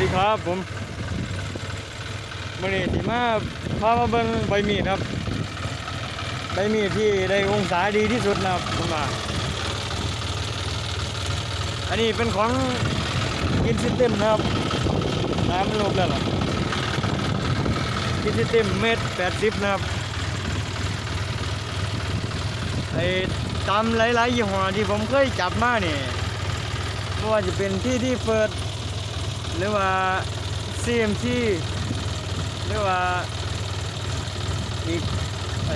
ดีครับผมมื่อนี้ที่มาพามาเบิ่งใบมีดครับใบมีดที่ได้องศาดีที่สุดนะครับผมว่าอันนี้เป็นของกินซิสเต็มนะครับน้ำมันลงแล้วหรอกินซิสเต็มเมตรแปดสิบนะครับไอ้ตามหลายๆยี่ห้อที่ผมเคยจับมาเนี่ยไม่ว่าจะเป็นที่ที่เฟิร์ด หรือว่า CMT หรือว่าอีกไอ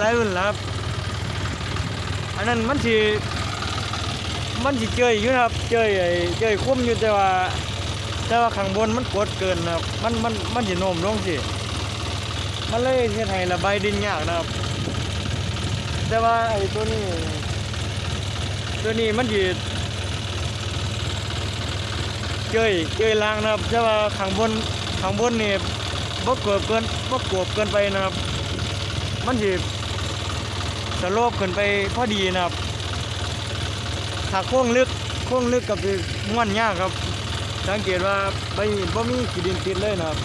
หลายๆรุ่นแล้วครับ อันนั้นมันสิมันสิเจยอยู่นะครับเจยไอเจยคุ้มอยู่แต่ว่า แต่ว่าข้างบนมันกดเกินนะครับมันมันมันสิโน้มลงสิมันเลยเฮ็ดให้ระบายดินยากนะครับ แต่ว่าไอ้ตัวนี้ ตัวนี้มันสิ เจยเจยล่างนะครับแต่ว่าข้างบนข้างบนนี่บ่กวบเกินบ่กวบเกินไปนะครับ มันสิสโลปขึ้นไปพอดีนะครับถ้าโค้งลึกโค้งลึกกับม้วนยากครับ สังเกตว่าใบบ่มีขีดินติดเลยนะครับ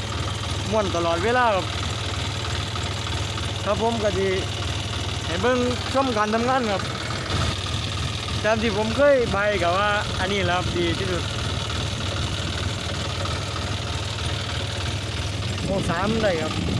ม้วนตลอดเวลาครับครับผมก็สิให้เบิ่งชมการทำงานครับตามที่ผมเคยไปกับว่าอันนี้แหละครับดีที่สุด โมสามได้ครับ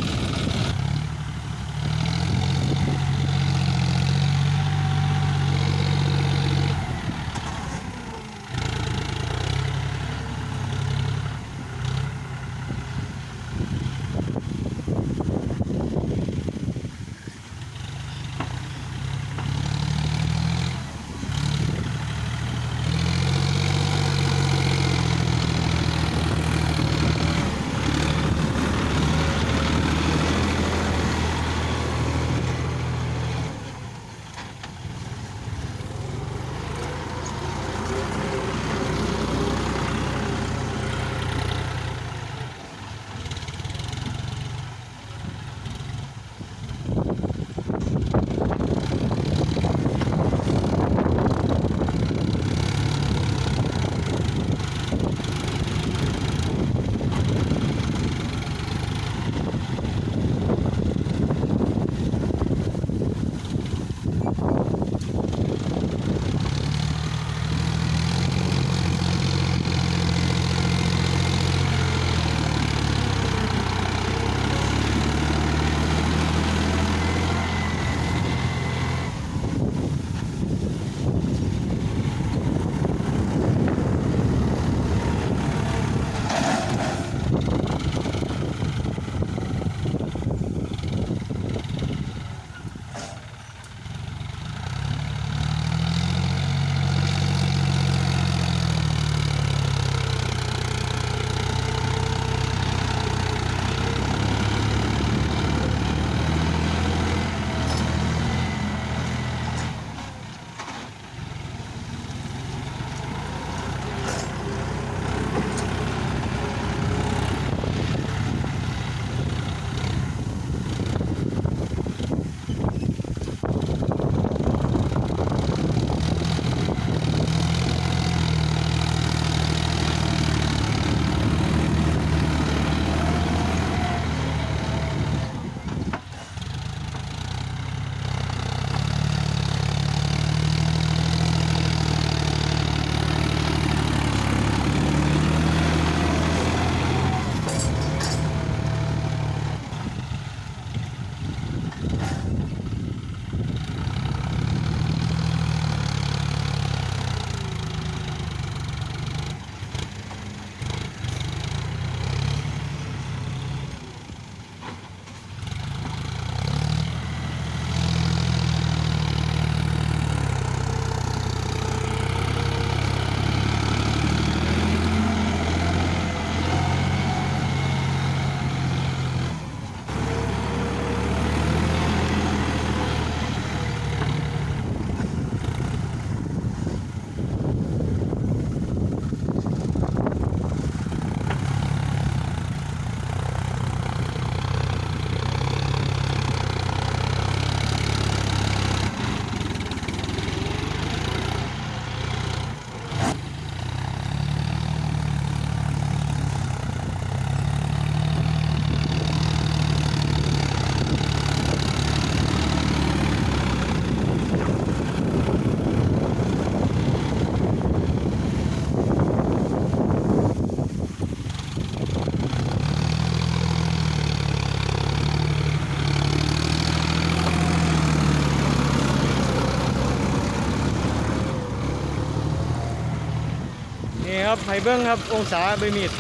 ให้เบิ้งครับ องศาใบมีด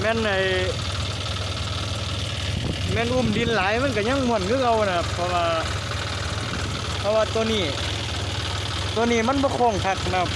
แม่นในแม่นอุ้มดินหลายมันก็ยังม่วนคือเก่านะครับเพราะว่าเพราะว่าตัวนี้ ตัวนี้มันบ่คงคักนะครับ